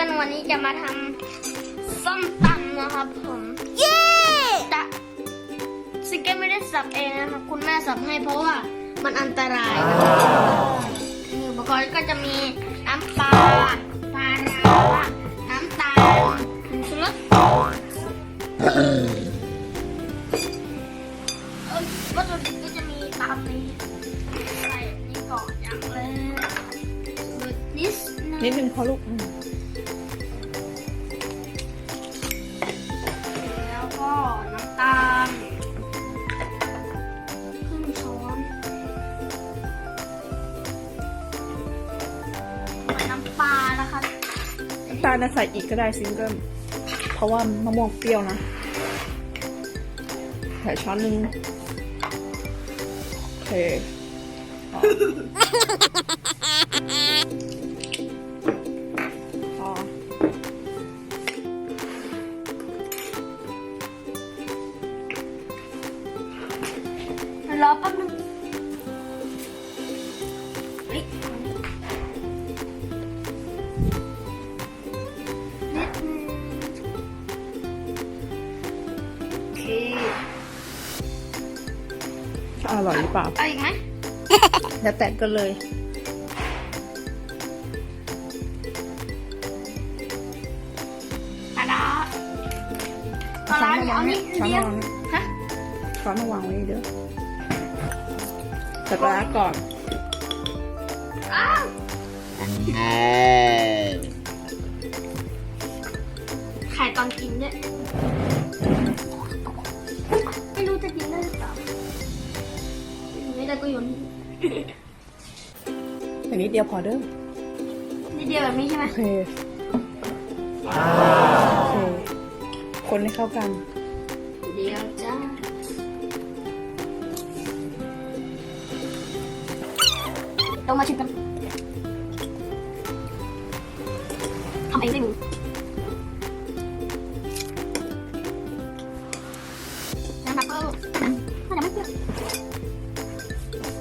มาทำส้มตำนะครับผมเย้แต่ซิกเก้ไม่ได้สับเองนะครับคุณแม่สับให้เพราะว่ามันอันตรายนี่อุปกรณ์ก็จะมีน้ำปลาปลาร้าน้ำตาลผงชูรสเอ่อวัตถุดิบก็จะมีตามนี้ใส่นี่ก่อนอย่างแรกนิดนึงนิดนึงพอลูกำตาลนะใส่อีกก็ได้ซิงเกิลเพราะว่ามะม่วงเปรี้ยวนะใส่ช้อนหนึ่งโอเคพอรอแป๊บนึง อร่อยหรือเปล่าเอาอีกไหมแล้วแต่ก็เลย ปลาร้าปลาร้าเดี๋ยวเอานี่ช้อนเดียวมาวางฮะช้อนมาวางไว้เด้อแต่ปลาร้าก่อน อ้าว ไม่ได้ก็โยนอันนี้เดียวพอเด้อนิดเดียวแบบนี้ใช่ไหมโอเคโอเคคนให้เข้ากัน เดียวจ้าต้องมาชิมกันทำเองได้หนู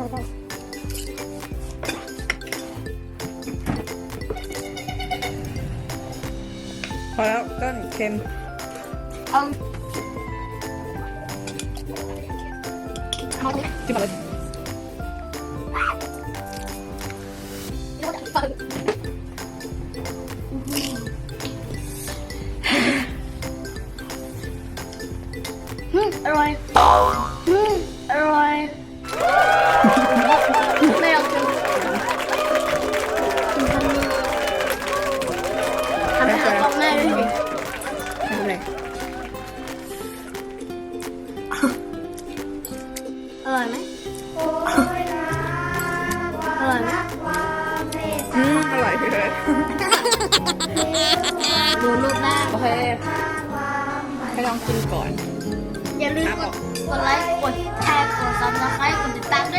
พอแล้วต้นเค็มเอาเอาตรงนี้จิ้มมาเลยแล้วก็จะเปิดอืมอร่อย นี้ทำให้หาของแม่ด้วยสิไม่เป็นไรอร่อยไหมอร่อยไหมอืมอร่อยเลยดูรูปแรกโอเคให้ลองกินก่อน อย่าลืมกดกดไลค์ กดแชร์ กดซับสไครต์กดติดตามด้วยนะคะคอมเมนต์มาด้วยบ๊ายบายบ๊ายบายบาย